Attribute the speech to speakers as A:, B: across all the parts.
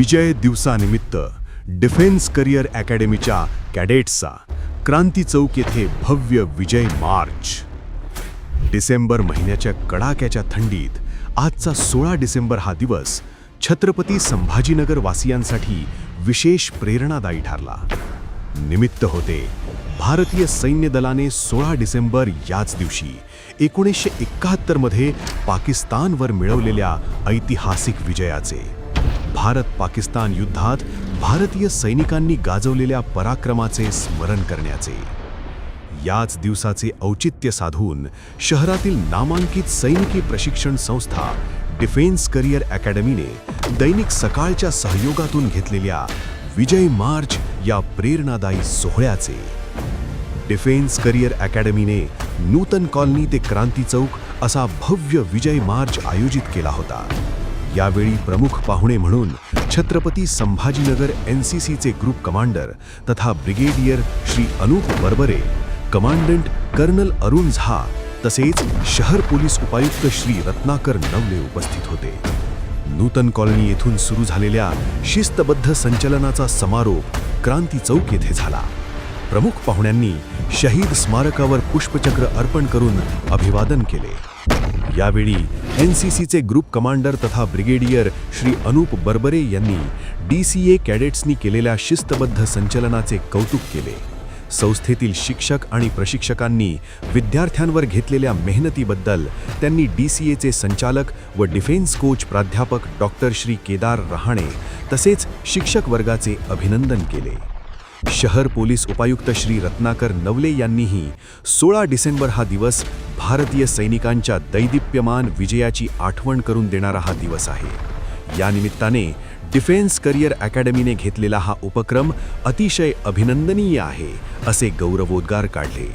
A: विजय दिवसानिमित्त defence career अकॅडमीच्या कॅडेट्सचा Kranti Chowk येथे भव्य विजय मार्च. डिसेंबर महिन्याच्या कडाक्याच्या थंडीत आजचा सोळा डिसेंबर हा दिवस छत्रपती संभाजीनगर वासियांसाठी विशेष प्रेरणादायी ठरला. निमित्त होते भारतीय सैन्य दलाने सोळा डिसेंबर याच दिवशी एकोणीसशे एकाहत्तरमध्ये पाकिस्तानवर मिळवलेल्या ऐतिहासिक विजयाचे. भारत पाकिस्तान युद्धात भारतीय सैनिकांनी गाजवलेल्या पराक्रमाचे स्मरण करण्याचे. याच दिवसाचे औचित्य साधून शहरातील नामांकित सैनिकी प्रशिक्षण संस्था डिफेन्स करिअर अकॅडमीने दैनिक सकाळच्या सहयोगातून घेतलेल्या विजय मार्च या प्रेरणादायी सोहळ्याचे. डिफेन्स करिअर अकॅडमीने नूतन कॉलनी ते क्रांती चौक असा भव्य विजय मार्च आयोजित केला होता. यावेळी प्रमुख पाहुणे म्हणून छत्रपती संभाजीनगर एन सी सीचे ग्रुप कमांडर तथा brigadier Shri Anup Barbare commandant colonel Arun Jha तसेच शहर पोलीस उपायुक्त श्री रत्नाकर नवले उपस्थित होते. नूतन कॉलनी येथून सुरू झालेल्या शिस्तबद्ध संचलनाचा समारोप क्रांती चौक येथे झाला. प्रमुख पाहुण्यांनी शहीद स्मारकावर पुष्पचक्र अर्पण करून अभिवादन केले. यावेळी एन सी सीचे ग्रुप कमांडर तथा ब्रिगेडियर श्री अनूप बर्बरे यांनी डी सी ए कॅडेट्सनी केलेल्या शिस्तबद्ध संचलनाचे कौतुक केले. संस्थेतील शिक्षक आणि प्रशिक्षकांनी विद्यार्थ्यांवर घेतलेल्या मेहनतीबद्दल त्यांनी डी सी एचे संचालक व डिफेन्स कोच प्राध्यापक डॉक्टर श्री केदार रहाणे तसेच शिक्षक वर्गाचे अभिनंदन केले. शहर पोलीस उपायुक्त श्री रत्नाकर नवले यांनीही सोळा डिसेंबर हा दिवस भारतीय सैनिकांच्या दैदिप्यमान विजयाची आठवण करून देणारा हा दिवस आहे. या निमित्ताने डिफेन्स करिअर अकॅडमीने घेतलेला हा उपक्रम अतिशय अभिनंदनीय आहे असे गौरवोद्गार काढले.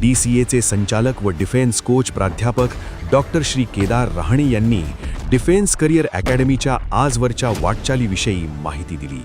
A: डी सी एचे संचालक व डिफेन्स कोच प्राध्यापक डॉक्टर श्री केदार रहाणे यांनी डिफेन्स करिअर अकॅडमीच्या आजवरच्या वाटचालीविषयी माहिती दिली.